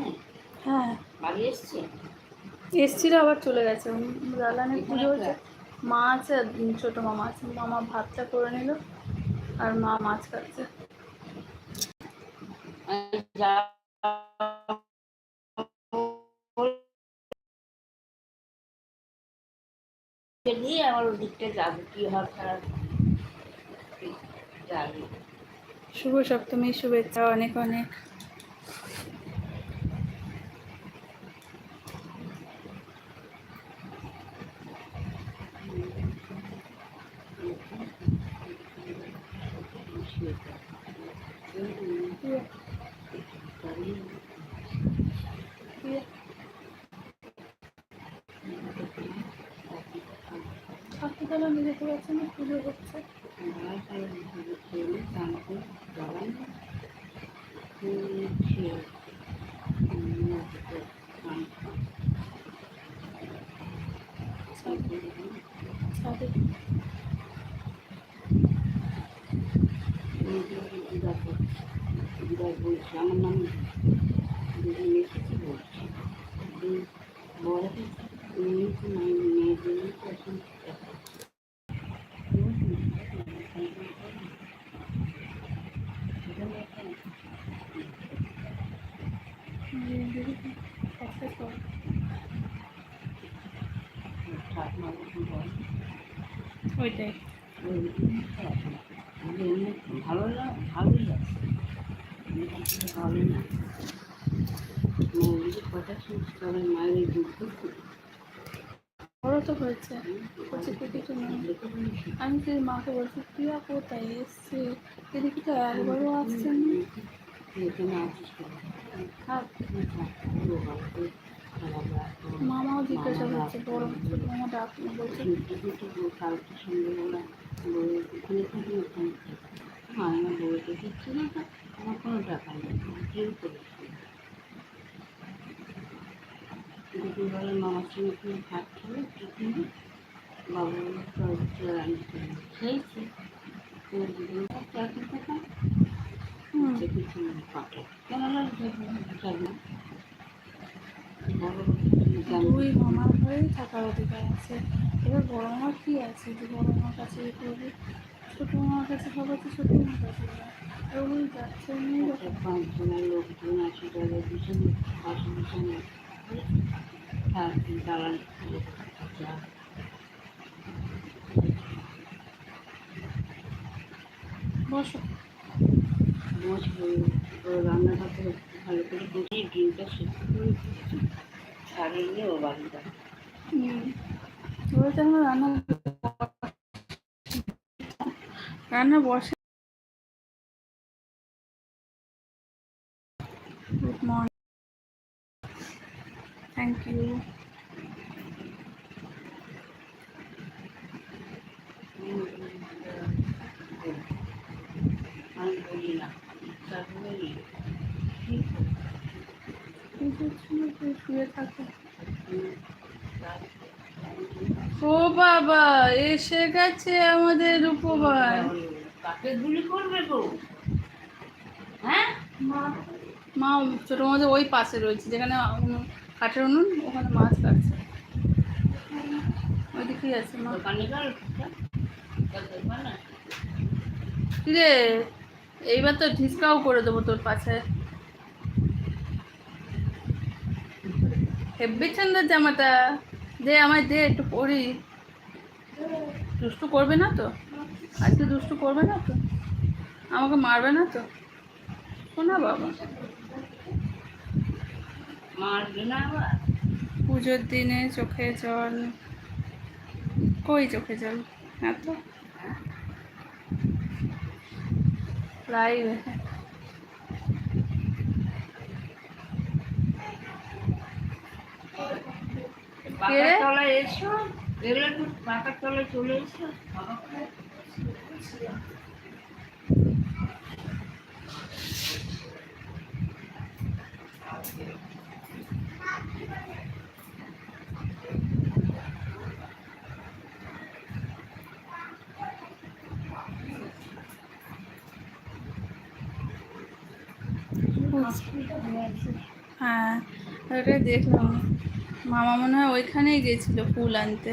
দালানে হ্যাঁ। বাড়ি এসছে? এসছিল আবার চলে গেছে। দালানে পুজো হচ্ছে মা আছে আর ছোট মামা আছে। মামা ভাতটা করে নিল আর মা মাছ কাটছে। যাবে। কি খারাপ? শুভ সপ্তমীর শুভেচ্ছা অনেক অনেক। ঠাকুরতলা নিজে করেছে না পুজো হচ্ছে? ছাদে। বলছি আমার নাম দুদিন এসেছি বলছি বড় মেয়েদের এখন একটা কর। ওইটাই ভালো না ভালোই আছে ভালো না। মায়ের কথা তবে মায়ের দুঃখ বড় তো হয়েছে। আমি তো মাকে বলছি প্রিয়া কোথায় এসছে? এদিকে তো একবারও আসছে না? মামাও জিজ্ঞাসা করছে বড় মামা ডাক বলছে মা আমার বইতে দিচ্ছে না তো আমার কোনো টাকা নেই কেউ করেছি দুপুরবেলা মামার সঙ্গে একটু ভাত খেলে টিফিনে বাবু খেয়েছে তো দুদিন চাকরি টাকা কিছু কেন লাগবে দুই মামার ঘরেই থাকার অধিকার আছে। এবার বড় মামার কি আছে? যে বড় মামার কাছে করবে ছোটো মামার কাছে সবাই তো ছোটো মামার কাছে ওই যাচ্ছে পাঁচজনের লোকজন বসো। বসবো রান্নাটা ভালো করে বসিয়ে ডিমটা সেদ্ধ করে নিয়ে ও বাড়িটা হুম। ওরা তো রান্না রান্না বসে। গুড মর্নিং থ্যাংক ইউ শুয়ে ও বাবা এসে গেছে আমাদের উপবার কাকে গুলি করবে গো। হ্যাঁ? মা ছোটো মাঝে ওই পাশে রয়েছে যেখানে কাঠের উনুন ওখানে মাছ কাটছে। ওইদিকেই আছে মা। দোকান এইবার তো ঢিসকাও করে দেবো তোর পাশে। হেব্বি সুন্দর জামাটা দে আমায় দে একটু পরি। দুষ্টু করবে না তো? আজকে দুষ্টু করবে না তো? আমাকে মারবে না তো? শোনা বাবা। মারবে না পুজোর দিনে চোখে জল। কই চোখে জল? না তো। লাইভ পাকার তলায় এসো। এগুলো একটু পাকার তলায় চলে এসো। হ্যাঁ ওটাই দেখলাম। মামা মনে হয় ওইখানেই গেছিল ফুল আনতে।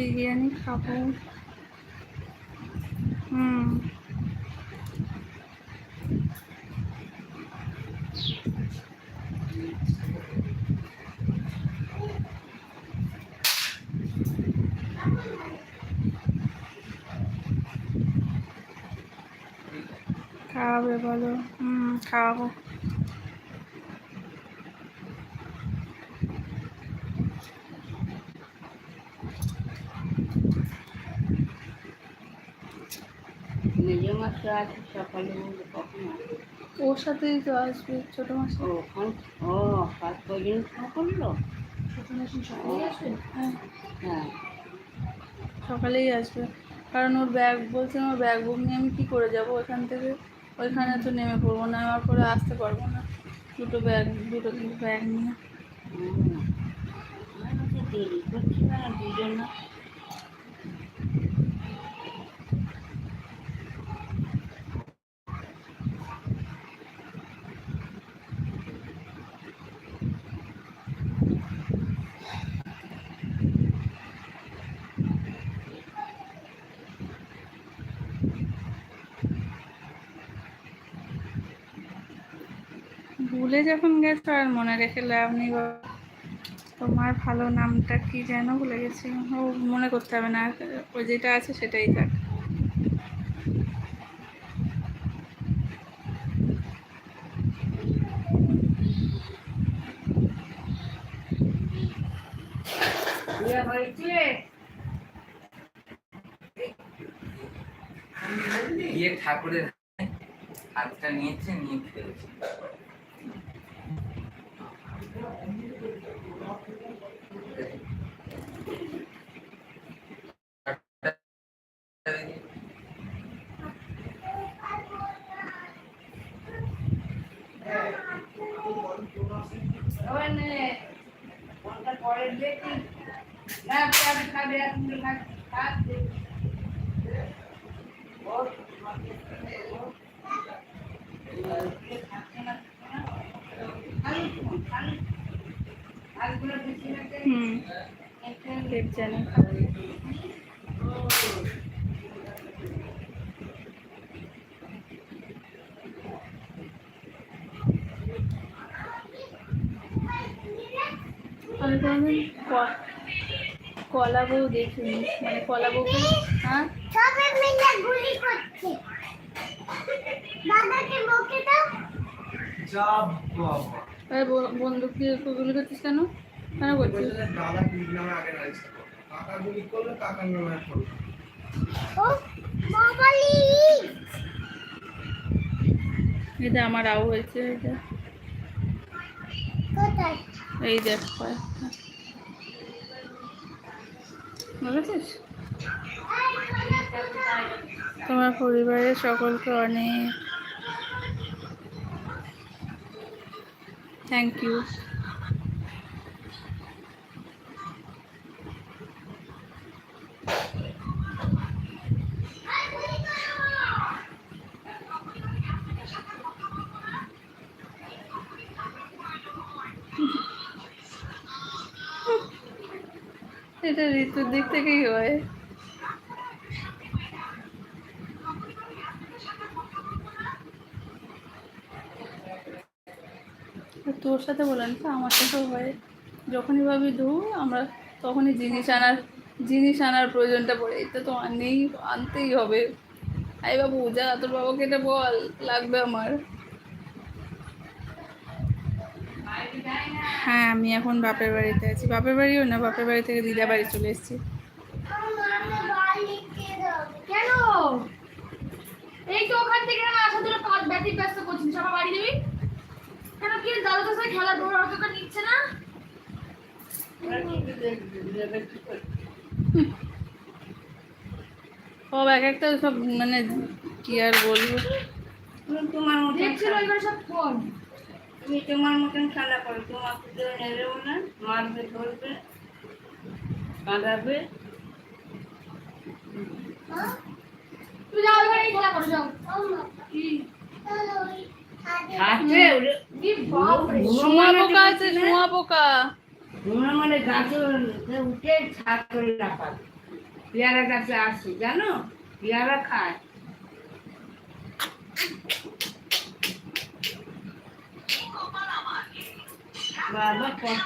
বিরিয়ানি খাব। হুম। খাওয়াবে বলো। হুম খাওয়াবো। মেজ মাছ আছে সকালে কখন ওর সাথেই তো আসবে ছোটো মাসি। ও ও কাজ পর্যন্ত ফোন করল ছোটো আসবে হ্যাঁ হ্যাঁ সকালেই আসবে। কারণ ওর ব্যাগ, বলছে আমার ব্যাগ বুক নিয়ে আমি কী করে যাব ওখান থেকে? ওইখানে তো নেমে পড়ব না, আমার পরে আসতে পারব না। দুটো ব্যাগ, দুটো তিনটে ব্যাগ নিয়ে। দেরি করছি না দুজন ভুলে যখন গেছো আর মনে রেখে লাভ নেই তোমার ভালো নামটা কি যেন ভুলে গেছি। ও মনে করতে হবে না ওই যেটা আছে সেটাই থাক। গিয়ে ঠাকুরের হাতটা নিয়েছে নিয়ে ফেলছে ওখানে কোনটা হুম। পেট জানি আমি ক- কলা বউ দেখিনি। মানে কলা বউকে হ্যাঁ? সবাই মিলে গুলি করছে। দাদাকে বকে দাও। যা বাবা। এই ব- বন্দুক দিয়ে গুলি করছিস কেন? কেন করছিস? দাদা গুলি নামে আগে রয়েছে কাকা গুলি করলে কাকার নামে করবে ও বাবালি এটা আমার আউ হয়েছে এটা। কোথায়? এই দেখ কয়েকটা। বুঝেছিস তোমার পরিবারের সকলকে অনেক থ্যাংক ইউ এটা ঋতুর দিক থেকেই হয়। তোর সাথে বলেন তো, আমার সাথেও হয়। যখনই ভাবি ধু আমরা তখনই জিনিস আনার জিনিস আনার প্রয়োজনটা পড়ে। এটা তো আনেই, আনতেই হবে। আই বাবু, যা, তোর বাবাকে এটা বল, লাগবে আমার। হ্যাঁ আমি এখন বাপের বাড়িতে আছি। বাপের বাড়িও না, বাপের বাড়ি থেকে দিদা বাড়ি চলে এসেছি। কেন? এই তো ওখান থেকে আসা তোরা কাজ ব্যাটিং ব্যস্ত করছিস। সবাই বাড়ি দিবি কেন কি দাদা তো সাথে খেলা দৌড় অতটা নিচ্ছে না? ওরা টিভি দেখবে কি করে সব এক একটা সব মানে কি আর বলব? তোমার মতন দেখছিল এবার সব ফোন তুমি তোমার মতন খেলা করো। তোমাকে তো নেবেও না মারবে ধরবে কাঁদাবে তুমি যাও এখানে খেলা করো যাও। পোকা মানে গাছে উঠে ছাদ করে রাখা। পেয়ারা গাছে আসছে জানো? পেয়ারা খায়। বাবা কত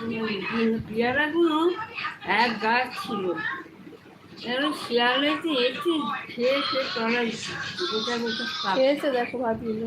পেয়ারা গুলো এক গাছ ছিল। এবার শিয়াল এসে খেয়ে সে তলাইছে গোটা গোটা খেয়েছে দেখো ভাতগুলো।